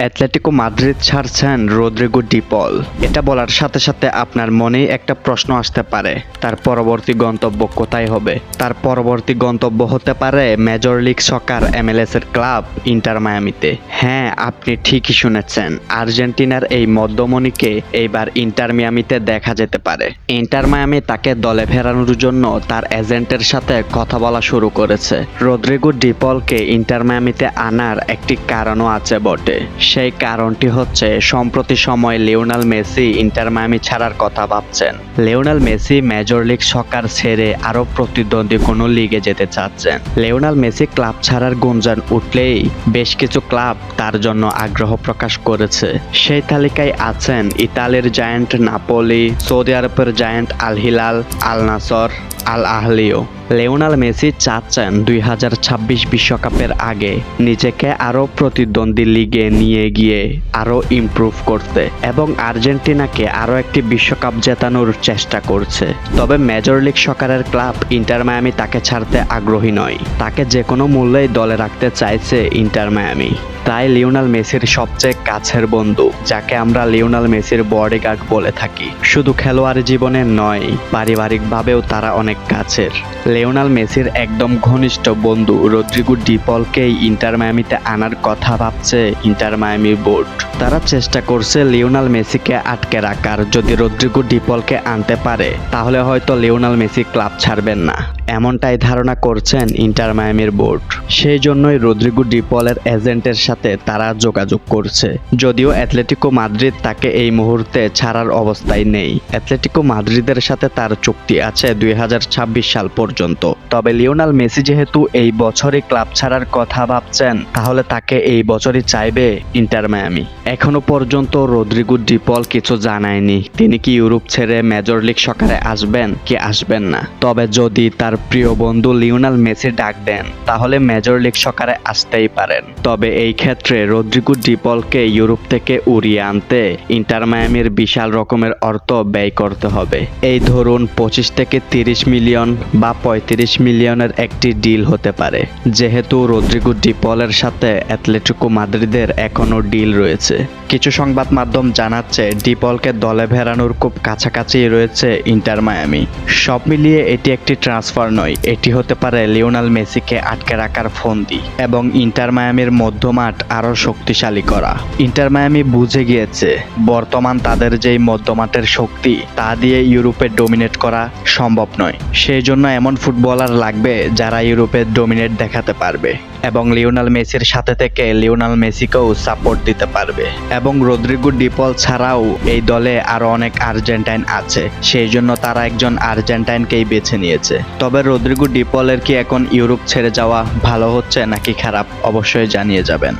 Atletico Madrid ছাড়ছেন Rodrigo De Paul এটা বলার সাথে সাথে আপনার মনেই একটা প্রশ্ন আসতে পারে, তার পরবর্তী গন্তব্য কোথায় হবে? তার পরবর্তী গন্তব্য হতে পারে মেজর লিগ সকার এমএলএস এর ক্লাব ইন্টার মায়ামিতে হ্যাঁ আপনি ঠিকই শুনেছেন, আর্জেন্টিনার এই মধ্যমণিকে এইবার ইন্টার মিয়ামিতে দেখা যেতে পারে। ইন্টার মায়ামি তাকে দলে ফেরানোর জন্য তার এজেন্টের সাথে কথা বলা শুরু করেছে। রদ্রিগো ডিপলকে ইন্টার মায়ামিতে আনার একটি কারণও আছে বটে। সেই কারণটি হচ্ছে, সম্প্রতি সময় লিওনাল মেসি ইন্টার মায়ামি ছাড়ার কথা ভাবছেন। Lionel Messi major league soccer ছেড়ে আরও প্রতিদ্বন্দ্বী কোনো লিগে যেতে চাচ্ছেন। লিওনাল মেসি ক্লাব ছাড়ার গুঞ্জন উঠলেই বেশ কিছু ক্লাব তার জন্য আগ্রহ প্রকাশ করেছে। সেই তালিকায় আছেন ইতালির জায়ান্ট নাপোলি, সৌদি আরবের giant Al Hilal Al Nassr Al আহলিও Lionel Messi চাচ্ছেন দুই হাজার ছাব্বিশ বিশ্বকাপের আগে নিজেকে আরও প্রতিদ্বন্দ্বী লিগে নিয়ে গিয়ে আরও ইমপ্রুভ করতে এবং আর্জেন্টিনাকে আরও একটি বিশ্বকাপ জেতানোর চেষ্টা করছে। তবে মেজর লিগ সকারের ক্লাব ইন্টার মায়ামি তাকে ছাড়তে আগ্রহী নয়। তাকে যে কোনো মূল্যেই দলে রাখতে চাইছে ইন্টার মায়ামি। তাই লিওনাল মেসির সবচেয়ে কাছের বন্ধু, যাকে আমরা লিওনাল মেসির বডিগার্ড বলে থাকি। শুধু খেলোয়াড় জীবনে নয়, পারিবারিকভাবেও তারা অনেক কাছের। লিওনাল মেসির একদম ঘনিষ্ঠ বন্ধু রদ্রিগো ডিপলকেই ইন্টার মায়ামিতে আনার কথা ভাবছে ইন্টার মায়ামি বোর্ড। তারা চেষ্টা করছে লিওনাল মেসিকে আটকে রাখার। যদি রদ্রিগো ডিপলকে আনতে পারে, তাহলে হয়তো লিওনাল মেসি ক্লাব ছাড়বেন না। এমনটাই ধারণা করছেন ইন্টার মায়ামির বোর্ড। সেই জন্যই রদ্রিগো ডিপলের এজেন্টের সাথে তারা যোগাযোগ করছে। যদিও অ্যাটলেটিকো মাদ্রিদ তাকে এই মুহূর্তে ছাড়ার অবস্থায় নেই। অ্যাটলেটিকো মাদ্রিদের সাথে তার চুক্তি আছে দুই হাজার ছাব্বিশ সাল পর্যন্ত। তবে লিওনাল মেসি যেহেতু এই বছরই ক্লাব ছাড়ার কথা ভাবছেন, তাহলে তাকে এই বছরই চাইবে ইন্টার মায়ামি। এখনও পর্যন্ত রদ্রিগো ডিপল কিছু জানায়নি। তিনি কি ইউরোপ ছেড়ে মেজর লিগ সকারে আসবেন কি আসবেন না। তবে যদি তার প্রিয় বন্ধু লিওনাল মেসি ডাক দেন, তাহলে মেজর লিগ সকারে আসতেই পারেন। তবে এই ক্ষেত্রে রদ্রিগো ডিপলকে ইউরোপ থেকে উড়িয়ে আনতে ইন্টার মায়ামির বিশাল রকমের অর্থ ব্যয় করতে হবে। এই ধরুন পঁচিশ থেকে তিরিশ মিলিয়ন বা পঁয়ত্রিশ মিলিয়নের একটি ডিল হতে পারে। যেহেতু রদ্রিগো ডিপলের সাথে অ্যাথলেটিকো মাদ্রিদের এখনও ডিল রয়েছে। কিছু সংবাদ মাধ্যম জানাচ্ছে ডিপলকে দলে ফেরানোর খুব কাছাকাছি রয়েছে ইন্টার মায়ামি। সব মিলিয়ে এটি একটি ট্রান্সফার নয়, এটি হতে পারে লিওনাল মেসিকে আটকে রাখার ফন্দি এবং ইন্টার মায়ামির মধ্যমাঠ আরও শক্তিশালী করা। ইন্টার মায়ামি বুঝে গিয়েছে, বর্তমান তাদের যেই মধ্যমাঠের শক্তি, তা দিয়ে ইউরোপে ডোমিনেট করা সম্ভব নয়। সেই জন্য এমন ফুটবলার লাগবে যারা ইউরোপে ডোমিনেট দেখাতে পারবে এবং লিওনাল মেসির সাথে থেকে লিওনাল মেসিকেও সাপোর্ট দিতে পারবে। এবং রদ্রিগো ডিপল ছাড়াও এই দলে আরও অনেক আর্জেন্টাইন আছে সেই জন্য তারা একজন আর্জেন্টাইনকেই বেছে নিয়েছে। তবে রদ্রিগো ডিপলের কি এখন ইউরোপ ছেড়ে যাওয়া ভালো হচ্ছে নাকি খারাপ? অবশ্যই জানিয়ে যাবেন।